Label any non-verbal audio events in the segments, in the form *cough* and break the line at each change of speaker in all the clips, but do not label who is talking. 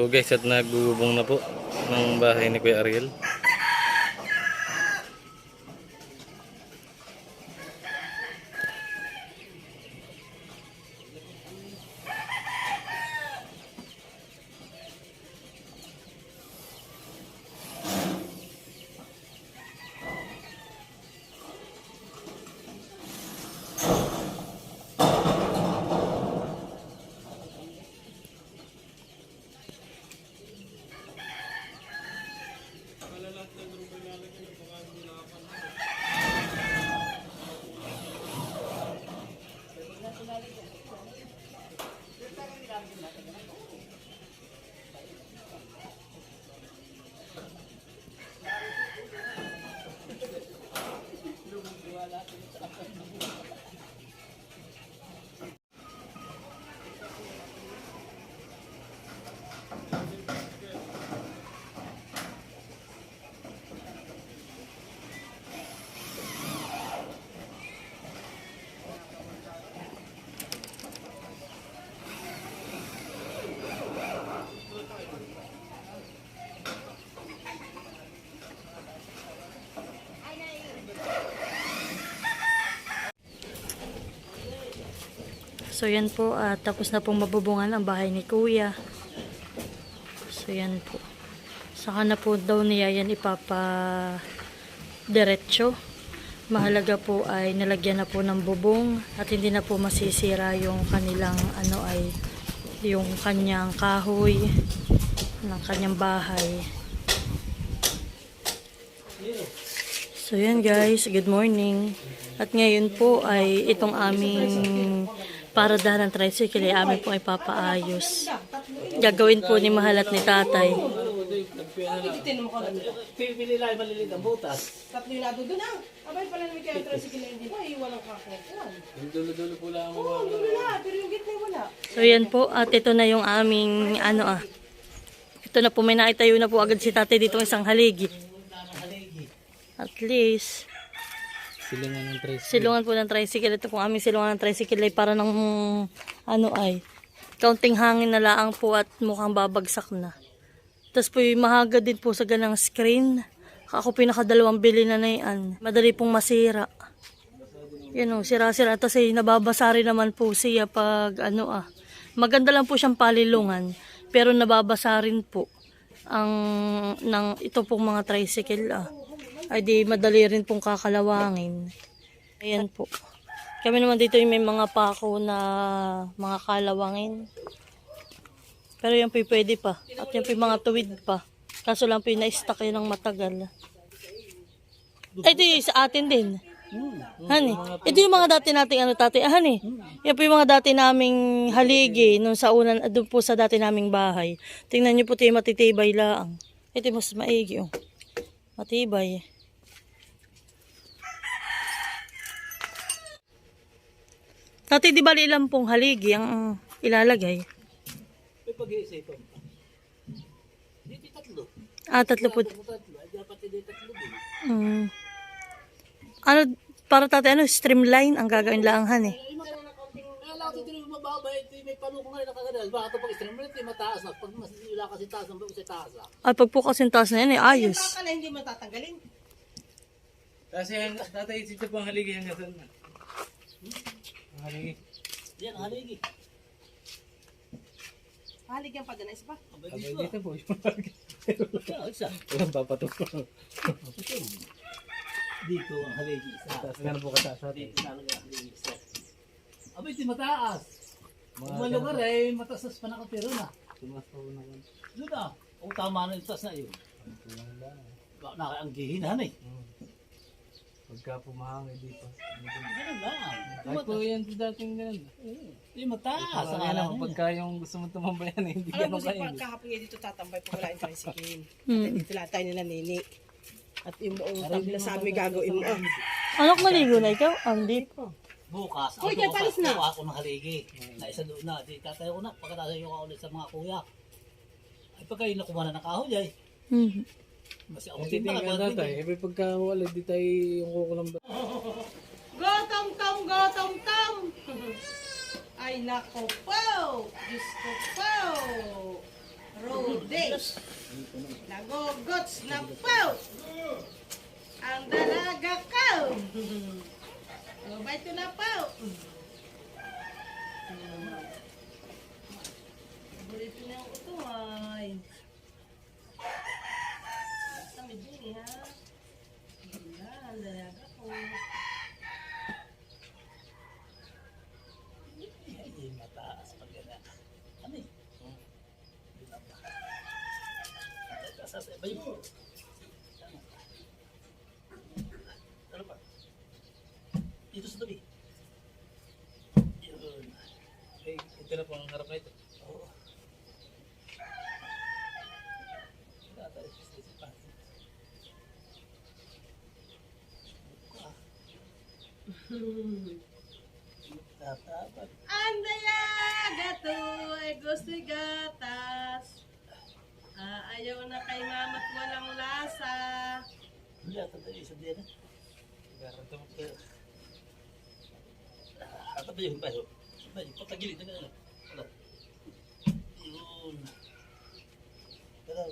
po guys at nagbubong na po ng bahay ni Kuya Ariel.
So yan po, ah, tapos na pong mabubungan ang bahay ni Kuya. So yan po. Saka na po daw niya yan ipapa diretso. Mahalaga po ay nalagyan na po ng bubong at hindi na po masisira yung kanilang ano ay yung kanyang kahoy ng kanyang bahay. So yan guys, good morning. At ngayon po ay itong aming paradahan ng tricycle ay amin po ay papaayos. Gagawin po ni Mahal at ni Tatay.
Pipili lang malilit ang butas.
Tatlo yung nado doon ah. Abay pala namin kaya tricycle hindi pa, iwan ang kakukuhan.
Yung dulo-dulo po lang
Oo, dulo na, pero yung gitna wala.
So yan po at ito na yung aming ano ah. Ito na po may naitayo na po agad si Tatay dito isang haligi. At least
Silungan ng tres.
silungan po ng tricycle. Ito po aming silungan ng tricycle ay para ng ano ay kaunting hangin na laang po at mukhang babagsak na. Tapos po yung mahaga din po sa ganang screen. Ako pinakadalawang bili na na yan. Madali pong masira. Yan o, sira-sira. Tapos ay nababasa rin naman po siya pag ano ah. Maganda lang po siyang palilungan. Pero nababasa rin po ang ng ito pong mga tricycle ah. Ay di madali rin pong kakalawangin. Ayan po. Kami naman dito yung may mga pako na mga kalawangin. Pero yan po pwede pa. At yan po yung mga tuwid pa. Kaso lang po yung na-stuck yun ng matagal. Ay, ito yung sa atin din. Hani. Ito yung mga dati nating ano tati. Ah, hani. Yan po yung mga dati naming haligi nung sa unan, doon po sa dati naming bahay. Tingnan niyo po yung matitibay lang. Ito mas maigi oh. Matibay. Tati, di ba ilang pong haligi ang ilalagay?
May pag-iisipan pa. Dito tatlo.
Ah, tatlo po.
Dapat hindi tatlo din.
Mm. Ano, para tati, ano, streamline ang gagawin lang, han eh.
Ito din mababa, ito may pano ko ngayon nakagagal. Baka ito pag extreme rate, mataas na. Pag mas wala kasi taas, ang sa taas ah.
Ay, pag po kasing taas na yan, eh, ayos.
Na hindi mo tatanggalin.
Kasi tatay dito po ang haligi hanggang saan na. Ang haligi.
Yan, haligi.
Halig yan pa dyan, isa pa.
Abay,
Abay
dito.
po haligi.
Isa.
Walang papatok.
Dito ang haligi. Isa.
Taas nga na po kataas natin.
Dito talaga ang haligi. Isa. Abay, di mataas. May lugar eh, mataas pa nakatiro na.
Tumas pa po naman.
Doon ah. O tama na yung taas na yun. Baka nakaanggihin han eh.
Pagka pumahangin dito.
Ganun lang.
Ay po yan dating ganun.
Di mataas.
Kaya
Ang
lang,
alam mo.
pagka yung gusto mo tumambayan, *laughs* eh, hindi
Alam mo
ganun
si
kayo.
Park kahapon niya dito tatambay pag wala yung tricycle.
Hmm.
Dito lang tayo nila nini. At yung buong tabla sabi gagawin mo.
Anak, maligo na ikaw? Hindi po.
Bukas,
Uy,
bukas,
palis na.
kuha ako ng haligi. Na isa doon na, di tatayo ko na. Pagkatayo ko ulit sa mga kuya. Ay pagka yung nakuha na ng kahoy ay.
Hmm.
Mas ako din
titingin
pala.
ka tatay, eh pagka wala, di tayo yung kukulang ba?
Go tom tom, go tom tom! Ay nako po! Diyos ko po! Rode. Nagogots na po. Ang dalaga ko. Mabay ko na po. Burito na ako ito ay. Kami din ha. Wala, ang dalaga ko.
Ay, mataas pag gana. Ano eh? Sasabay mo. Ano pa? Dito sa tabi. Yun.
Eh, ito na po ang harap na ito.
Oo. Tatay, sa pa. Tatapag.
Ang dalaga to ay gusto'y gatas. Ah, ayaw na kay mama't walang lasa.
Wala, tatay, isa din.
Garanta mo.
Apa ba yun ba yun? Ba yun? Patagilid na? Wala. Yun. Tara.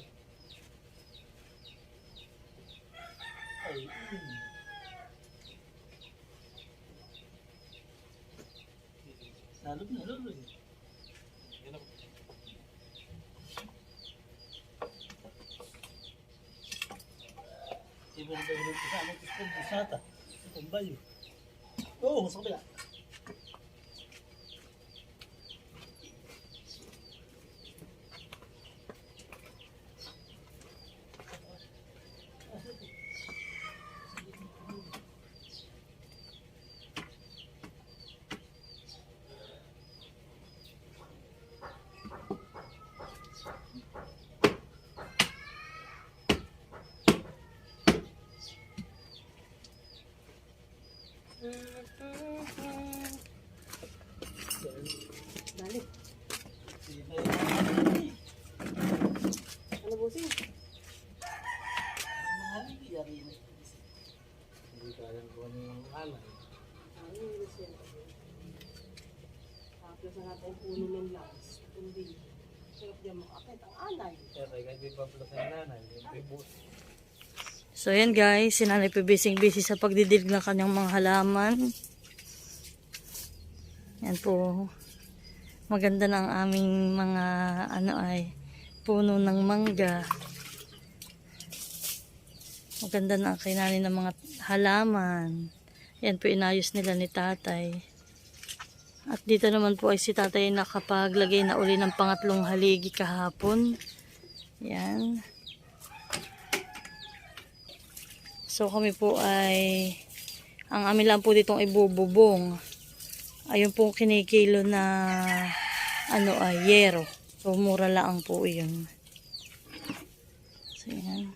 Ay, yun. Salog na, lalo.
Yan na po.
Iba na ba yun sa ano? Gusto ko sata. Itong bayo. Oo, sa kabila.
Dali.
Iba yun.
Ano busing?
Ang mga nangyayari na.
Hindi ko alam kung ano yung alay.
Ano yung busing? Tapos na natin puno ng langs. Kundi. Sarap dyan makakit ang anay.
Kaya kaya hindi pa pala sa nanay. Hindi po.
So yan guys, si Nanay po busy sa pagdidilig ng kanyang mga halaman. Yan po. Maganda na ang aming mga ano ay puno ng mangga. Maganda na ang kainanin ng mga halaman. Yan po inayos nila ni tatay. At dito naman po ay si tatay nakapaglagay na uli ng pangatlong haligi kahapon. Yan. So kami po ay ang amin lang po ditong ibububong. Ayun po kinikilo na ano ay yero. So mura lang po 'yun. So yan.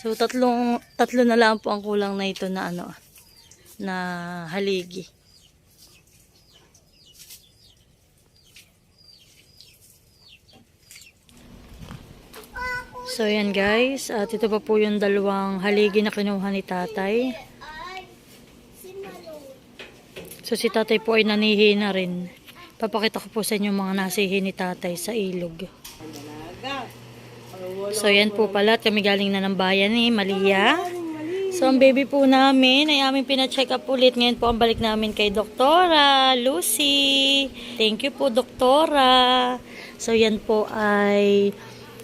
So tatlong tatlo na lang po ang kulang na ito na ano na haligi. So yan guys, at ito pa po yung dalawang haligi na kinuha ni tatay. So si tatay po ay nanihi na rin. Papakita ko po sa inyo mga nasihi ni tatay sa ilog. So yan po pala, at kami galing na ng bayan ni Malia. So ang baby po namin ay aming pina-check up ulit. Ngayon po ang balik namin kay Doktora Lucy. Thank you po Doktora. So yan po ay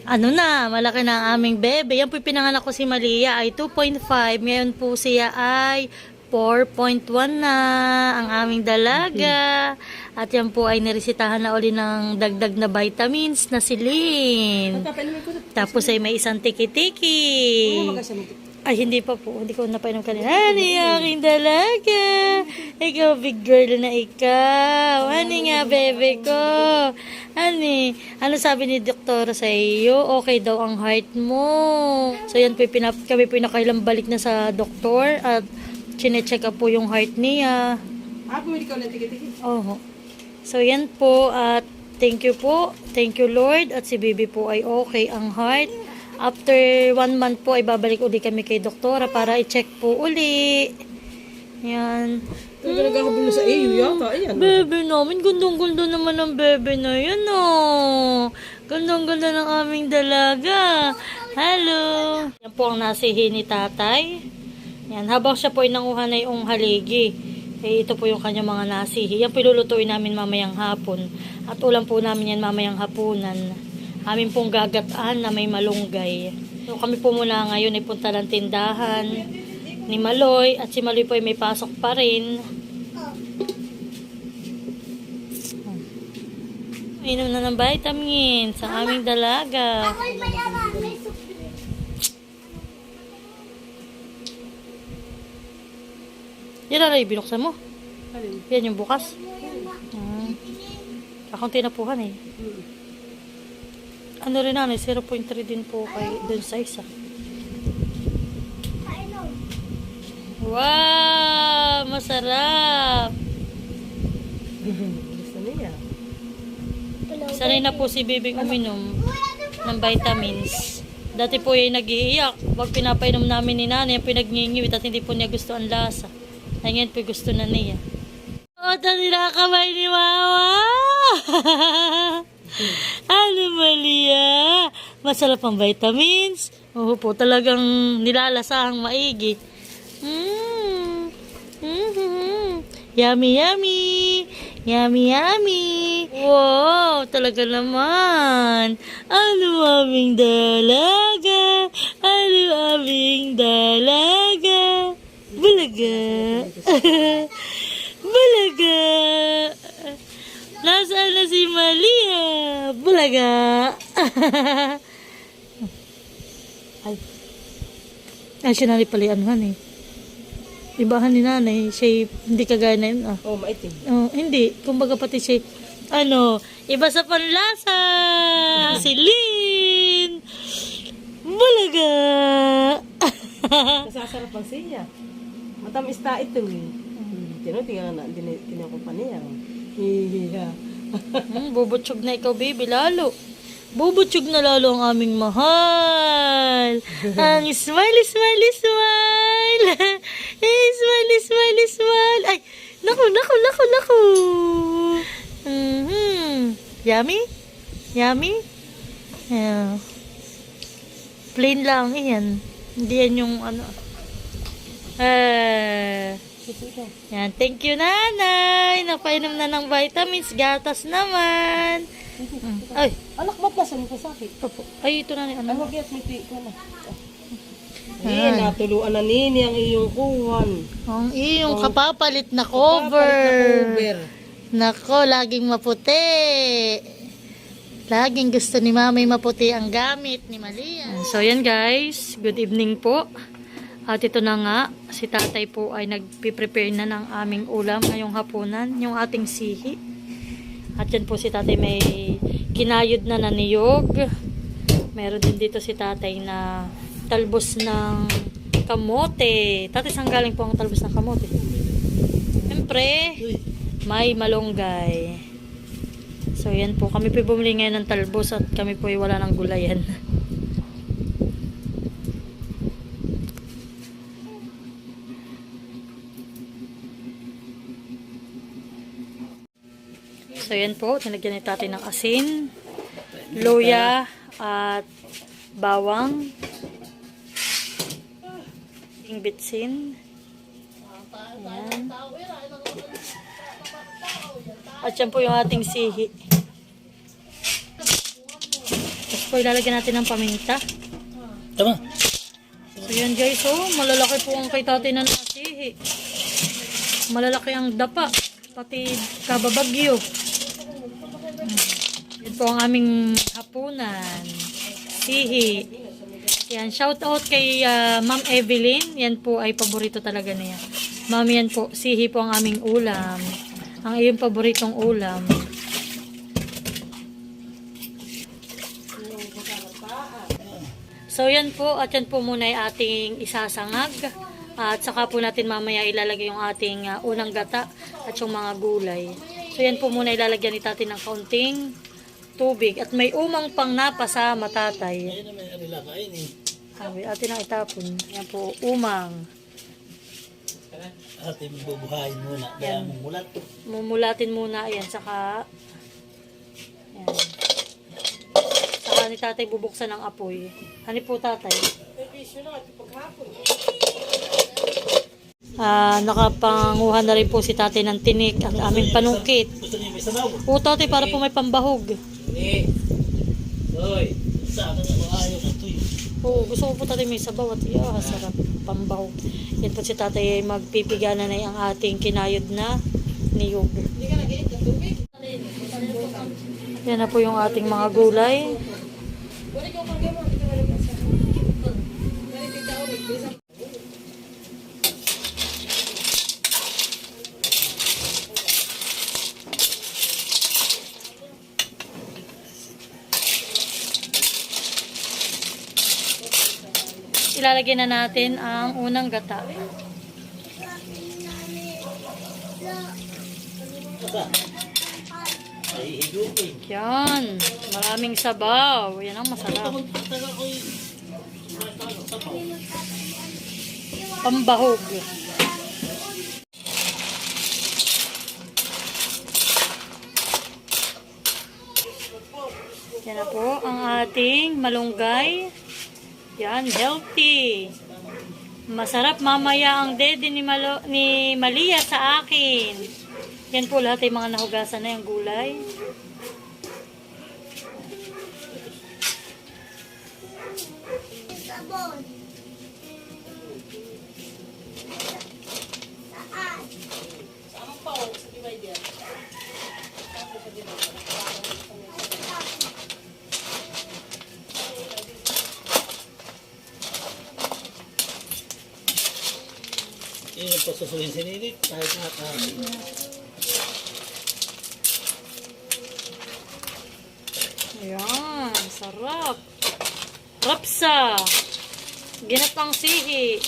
ano na, malaki na ang aming bebe. Yan po yung pinanganak ko si Malia ay 2.5. Ngayon po siya ay 4.1 na ang aming dalaga. At yan po ay niresitahan na uli ng dagdag na vitamins na silin.
Tapos ko
Tapos ay may isang tiki-tiki. Ay, hindi pa po. Hindi ko napainom kanina. Honey, aking dalaga. Ikaw, big girl na ikaw. Honey nga, bebe ko. Honey, ano sabi ni doktora sa iyo? Okay daw ang heart mo. So, yan po, pinap kami po nakailang balik na sa doktor at chinecheck up po yung heart niya.
Ah, pumili ka ulit. Tiki-tiki.
Oo. So, yan po. At thank you po. Thank you, Lord. At si baby po ay okay ang heart. After one month po, ay babalik uli kami kay doktora para i-check po uli. Yan.
Ito naghahabol sa iyo yata. Ayan.
Bebe namin, gandang-ganda naman ang bebe na yan, oh. Gandang-ganda ng aming dalaga. Hello. Yan po ang nasihi ni tatay. Yan, habang siya po ay nanguha na yung haligi. Eh, ito po yung kanyang mga nasihi. Yan po ilulutuin namin mamayang hapon. At ulam po namin yan mamayang hapunan. Amin pong gagataan na may malunggay. So kami po muna ngayon ay punta ng tindahan ni Maloy. At si Maloy po ay may pasok pa rin. Inom na ng vitamins sa aming dalaga. Yan na rin, binuksan mo. Yan yung bukas. Hmm. Akong tinapuhan eh. Ano rin na, 0.3 din po kay dun sa isa. Wow! Masarap! *laughs*
Gusto niya.
Sanay na po si Bibing uminom ng vitamins. Dati po ay nag-iiyak. Pag pinapainom namin ni nanay, pinagningiwit at hindi po niya gusto ang lasa. Ay ngayon po gusto na niya. Oh, nila kamay ni Mama! *laughs* ano Malia? Masarap ang vitamins. Oo po, talagang nilalasahang maigi. Mm. Mm-hmm. Yummy, yummy. Yummy, yummy. Wow, talaga naman. Ano aming dalaga? Ano aming dalaga? Bulaga. *laughs* Bulaga. Nasaan na si Malia? Bulaga. *laughs* Ay. Ay, siya na rin pala yung anuhan eh. Ibahan ni nanay, siya hindi kagaya na yun ah.
Oh, maitim.
Oh, hindi. Kumbaga pati siya, ano, iba sa panlasa. *laughs* si Lynn. Bulaga. *laughs*
Nasasarap ang siya. Matamis ta ito eh. Tino, tingnan na, tingnan ko pa niya. Hihiha.
hmm, bubutsog na ikaw, baby, lalo. Bubutsog na lalo ang aming mahal. ang smile, smile, smile. eh, smile, smile, smile. Ay, naku, naku, naku, naku. Mhm. Yummy? Yummy? Yeah. Plain lang, iyan. Hindi yan yung ano. Eh. Yan, thank you nanay. Napainom na ng vitamins. Gatas naman. Mm. Ay,
Anak, ba't nasa nito sakit?
opo. Ay, ito na ni
Ay,
ano.
wag yan, miti ko na. Ayan, natuluan na nini ang iyong kuwan.
Ang iyong kapapalit na cover.
na cover.
Nako, laging maputi. Laging gusto ni mamay maputi ang gamit ni Malia. So, yan guys. Good evening po. At ito na nga, si tatay po ay nagpiprepare na ng aming ulam ngayong hapunan, yung ating sihi. At yan po si tatay may kinayod na na niyog. Meron din dito si tatay na talbos ng kamote. Tatay, saan galing po ang talbos ng kamote? Siyempre, may malunggay. So, yan po. Kami po bumili ngayon ng talbos at kami po ay wala ng gulayan. So, yan po. Tinagyan ni tatay ng asin, luya, at bawang, ting bitsin. Yan. At yan po yung ating sihi. Tapos po ilalagyan natin ng paminta.
Tama.
So yan guys, oh, malalaki po ang kay tatay na nasihi. Malalaki ang dapa, pati kababagyo. Yan po ang aming hapunan. Sihi. Yan, shout out kay ah, Ma'am Evelyn. Yan po ay paborito talaga niya. Ma'am, yan po, sihi po ang aming ulam. Ang iyong paboritong ulam. So yan po, at yan po muna ay ating isasangag. At saka po natin mamaya ilalagay yung ating ah, unang gata at yung mga gulay. So yan po muna ilalagyan ni tatay ng kaunting tubig. At may umang pang napa sa matatay.
Ayun naman ang nila kain eh.
Sabi, atin ang itapon. Yan po, umang.
ating bubuhayin muna. Kaya
Yan.
mulat.
Mumulatin muna, ayan, saka, ayan. Saka ni tatay bubuksan ng apoy. Hani po tatay? Ah, nakapanguha na rin po si tatay ng tinik ang aming panungkit.
Gusto may sabaw?
O tatay, para po may pambahog.
Ni. Hoy.
Sa akin ang ayaw na ito eh.
Oo, gusto ko po tatay may sabaw at yeah, sarap pambahog. Yan po si tatay ay magpipigana na ang ating kinayod na niyog. Yan na po yung ating mga gulay. Ilalagay na natin ang unang gata. Yan. Maraming sabaw. Yan ang masarap. Pambahog. Yan na po ang ating malunggay. Yan, healthy. Masarap mamaya ang dede ni, Malo, ni Malia sa akin. Yan po lahat ay mga nahugasan na yung gulay.
Yun yung pasusuhin sinilit. Kahit nga kahit.
Ayan, sarap. Rapsa. Ginatang sihi.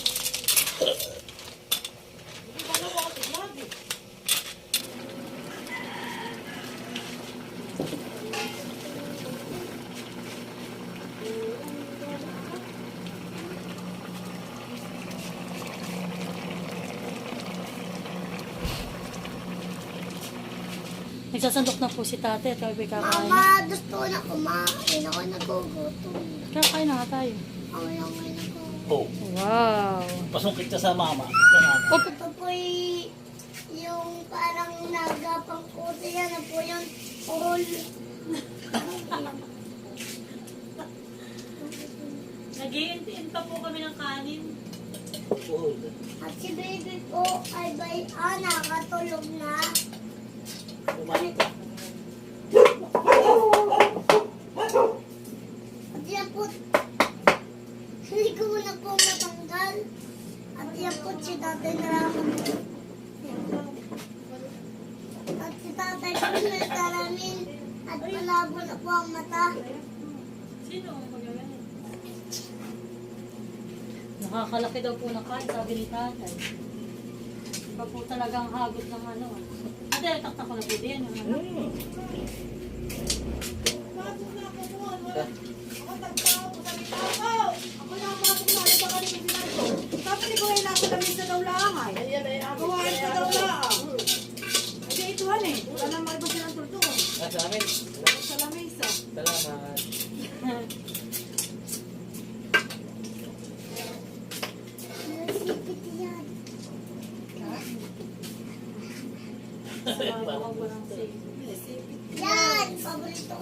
Nagsasandok na po si tate at kami kakain.
Mama, gusto ko na kumain. Ako nagugutom.
Kakain na nga tayo.
Ako lang may nagugutom.
Oh,
Wow.
pasungkit ka sa mama.
Ito po y- yung parang nagapang puso yan. Ano po yung all.
Nag-iintin pa po kami ng kanin.
Oh,
At si baby po ay bay, ah, nakatulog na.
kumain ka.
At yan po, hindi ko muna po matanggal. Po si tatay naraman. At si tatay po may karamin. At malabo na po ang mata.
Sino ang magagamit? Nakakalaki daw po ng kain, sabi ni tatay. Iba po talagang hagot ng ano. Ate, taktak ko na po din. Ano.
Amin. Salamat.
Nasipit yan.
Sabaw ko ng save.
Yan! Paborito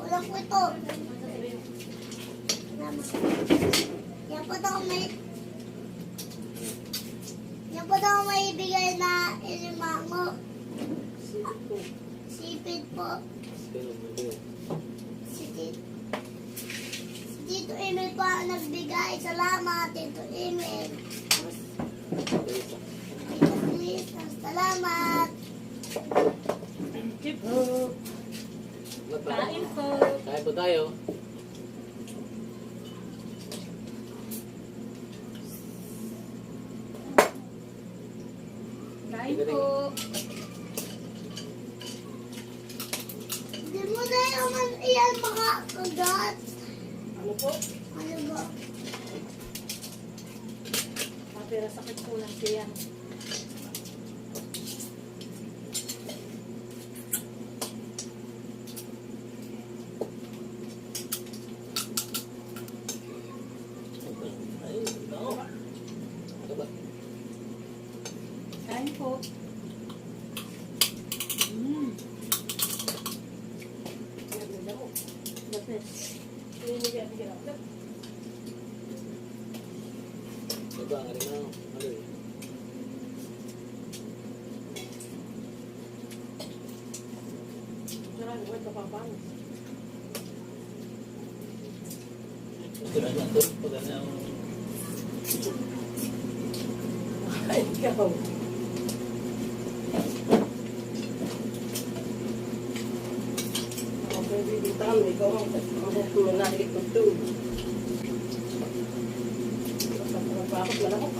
Ulam ko ito! Yan po daw may... Po ibigay na ilimango. Sipit po. Si Tito. Si Tito Emil po ang nagbigay. Salamat, Tito Emil. Salamat.
Keep po. Kain po.
Kain po tayo.
Kain po.
Hindi mo na naman iyan makakagat.
Ano po?
Ano ba?
Pero sakit po ng tiyan. Kain po. Mm. The best.
Diba, ang galing na, ano eh. Ito na yan, ito. Pag ano yung...
Ay, ikaw. Kami, ikaw ang nakikit ko ito. Bakit malakot?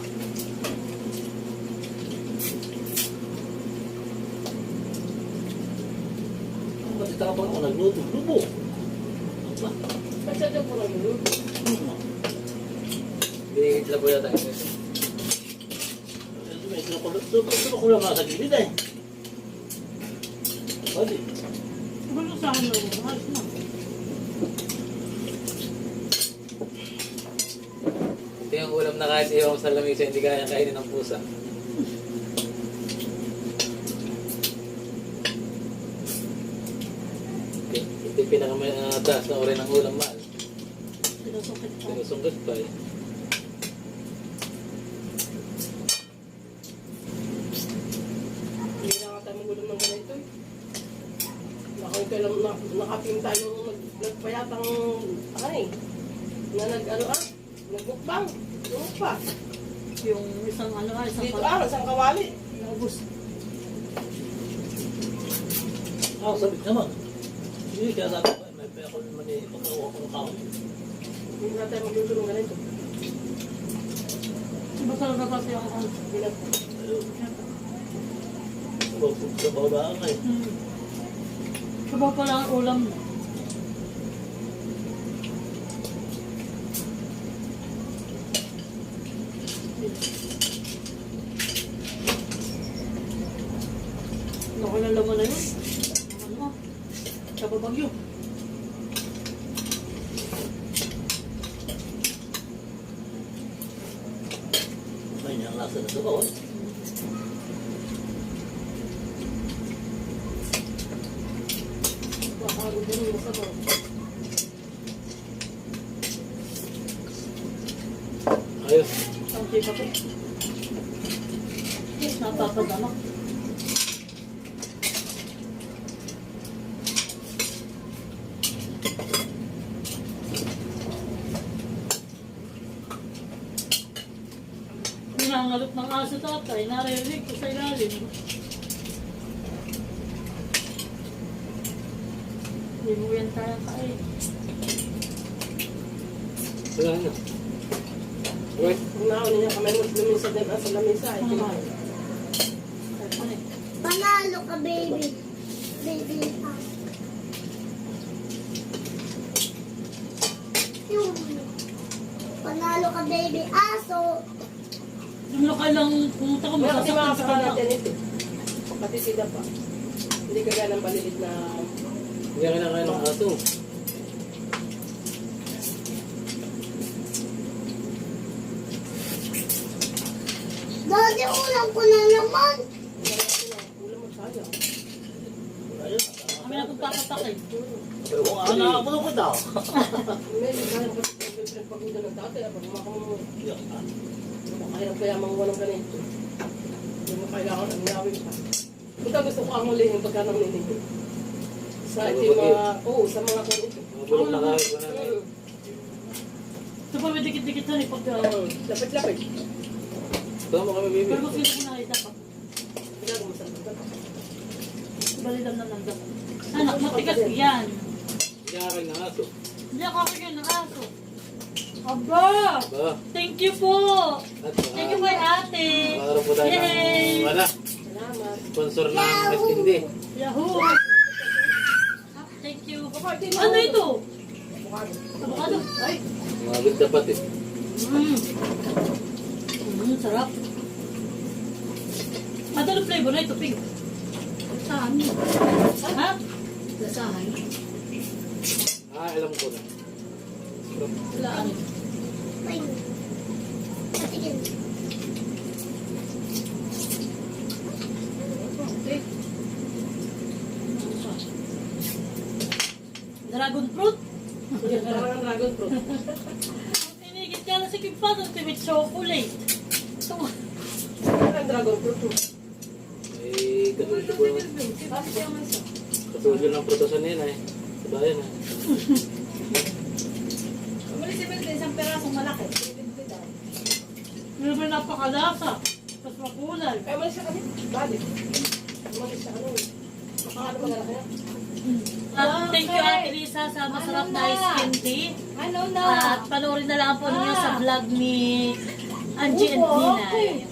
Ito ka ako nagluto? Lubo!
Siya dyan lang yun?
Binigit sila po yata. Ito ko lang nasa gilid eh. Pwede.
Ano sa akin lang? Ayos na.
Ito yung ulam iyaw sa lamisa, hindi kaya kainin ng pusa. Ito yung pinakamataas na uri ng ulam mahal. Sinusungkit pa eh.
Hindi na magulong ng ganito eh. Nakawin kailan na, nakaping tayo nag, nagpayatang ano eh. Na nag ano ah, nagbukbang. Yung pa.
Yung isang ano ay isang
Dito ah, isang kawali.
Naubos.
Ah, sabit naman. Hindi, kaya sabi ko, may paya ko naman eh, pagkakuha ko ng kaon.
Hindi na tayo magulong ng ganito.
Basta na kasi ako.
Hindi na.
Ayun. Sabog sa babaan eh.
Hmm. Sabaw pala ang ulam mo na yun. Ano? Sa babagyo.
May niyang lasa na sabaw eh.
Makakagod din yung masabaw.
Ayos.
Ang tipa ko. Napapadama. Nangangalot ng aso tatay, naririnig ko sa ilalim. Hindi mo yan kaya kain.
Wala na. Wait.
Kung nauna niya kamay mo luminsa din sa lamisa. Ay, kumain.
Eh?
Panalo ka, baby. Baby pa. Panalo ka, baby. Aso.
Yung lokal lang pumunta ko,
Wala kasi
masasaktan
mga
sa
kasama natin ito. Pati sila pa. Hindi ka ng malilit na
Hindi ka kinakain ng aso.
Dati ulam ko na naman.
ulam mo sayang.
Kami na pagpapatakay.
Pero kung ano na ako ko daw.
Medyo kaya ko sa pagudan ng dati. Pag makamu mo,
Yan, ah.
Makahirap kaya mga walang ganito. Hindi mo kailangan ang gawin pa. Punta gusto ko ang hulihin pagka nang ninig. Sa
Sa bubagyo.
mga, oo, sa mga ganito.
Bulok na kain ko na.
Mm.
Ito pa may dikit-dikit na eh. Pag,
Mm. Lapit-lapit.
Ito mo kami, baby.
pero kung sino ko nakita pa.
Hindi ako masarap.
Balidam na lang dapat. Anak, matigas yan.
Kain ng aso.
Hindi ako kakagyan ng aso. Aba!
Ba?
Thank you po!
At
Thank you kay ate!
Makakaroon po tayo
Yay!
ng wala.
Salamat.
Sponsor ng West Hindi.
Yahoo! Ah, Thank you. Ano ito? Avocado.
Ay,
Mga good dapat eh.
Mm. Mm. Mm, sarap. Madalo flavor na ito, pig.
Saan?
Ha?
Lasahan.
Ah, alam ko na.
Wala. ano. Dragon fruit.
Parang dragon fruit.
Pinigit ka na si Kim Father with chocolate. Ito.
Parang ang dragon fruit.
Eh, katulad ko naman.
Bakit siya man isa?
Katulad ng protosan nila eh. Diba yan ah.
Umalis si Bente, isang perasong malaki.
Pero may napakalasa. Tapos makulay.
Kaya umalis siya kasi. Balik. Umalis siya ano. Makakano magalaki na.
At thank you Ate Lisa sa masarap na ice candy.
Ano
At panoorin na lang po ninyo sa vlog ni Angie and Ninay.